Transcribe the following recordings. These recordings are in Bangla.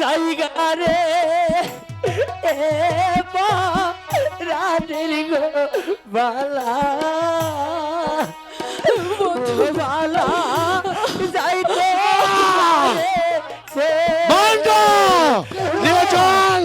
জায়গা রে রাতের গো বালা। বন্ধু বালা যাই তো বন্ধ নিয়ে চল।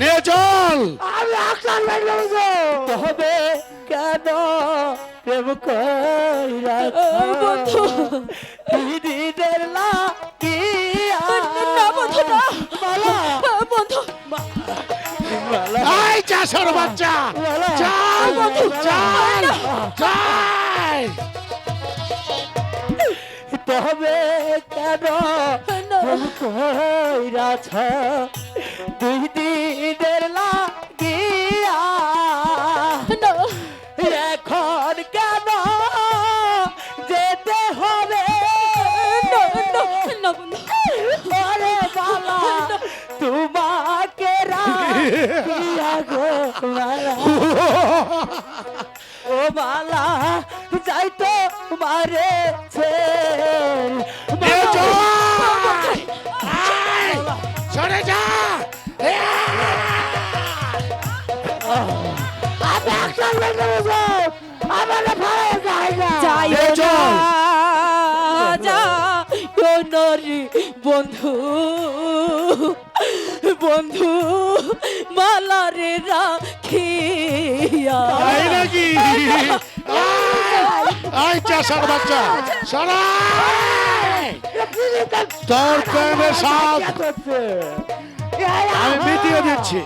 নিয়ে চল। আমি হয়ে গেছি তবে কেন প্রেম কইরা বন্ধু। দিদিদের লাগিয়া না বন্ধু না। মালা। বন্ধু। মালা। চাষর বাচ্চা। চল চল চল। তবে কেন প্রেম কইরাছ দুই কেন যেতে হবে? ওরে বালা তোমাকে ও বালা যাই তো মারে নিয়ে চল। সরে যা। বন্ধু বন্ধু মালারে রাখিয়া। তাই নাকি? আয়, আয় চাষার বাচ্চা। তোর প্রেমের আমি মিটিয়ে দিচ্ছি।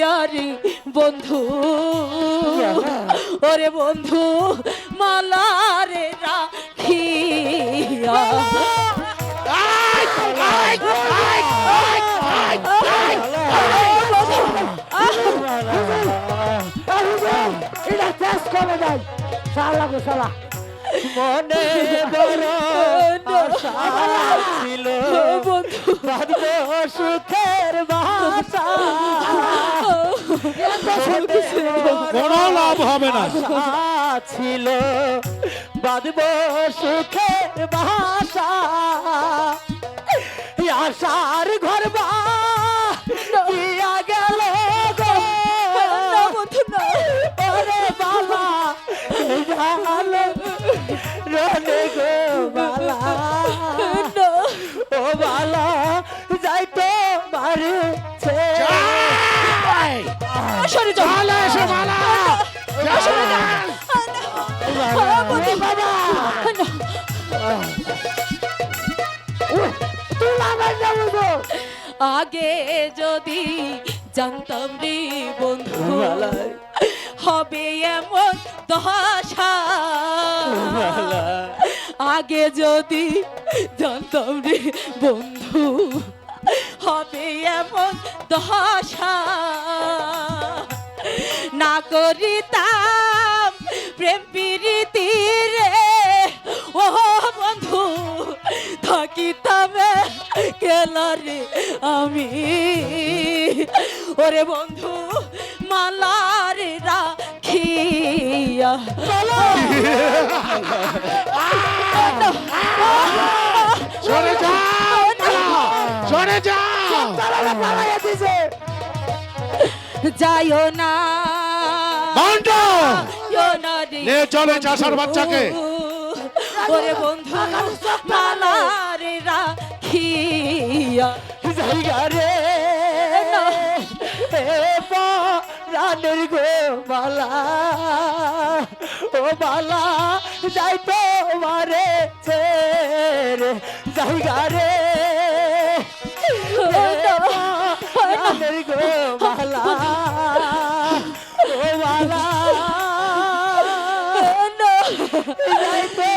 ছাড়িয়ারি বন্ধু। ওরে বন্ধু মালারে রাখিয়া। মনে বড় ছিল। বন্ধু। সুখের বাসা। কোনো লাভ হবে না ছিল বাঁধব সুখের বাসা আশার ঘর বা দিয়া গেল ওরে বাবা রনে গো। আগে যদি জানতাম রে বন্ধু হবে এমন দশা। আগে যদি জানতাম রে বন্ধু হবে এমন দশা। না করিতাম গেলারে আমি। ওরে বন্ধু মালারে রাখিয়া। সরে যাইও না। চলে চাষার বাচ্চাকে। ওরে বন্ধু রাখিয়া জায়গা রে। এ রানের গো বালা ও বালা যাই তো মারে জায়গা রে রানের গো বালা ও বালা। যাই তো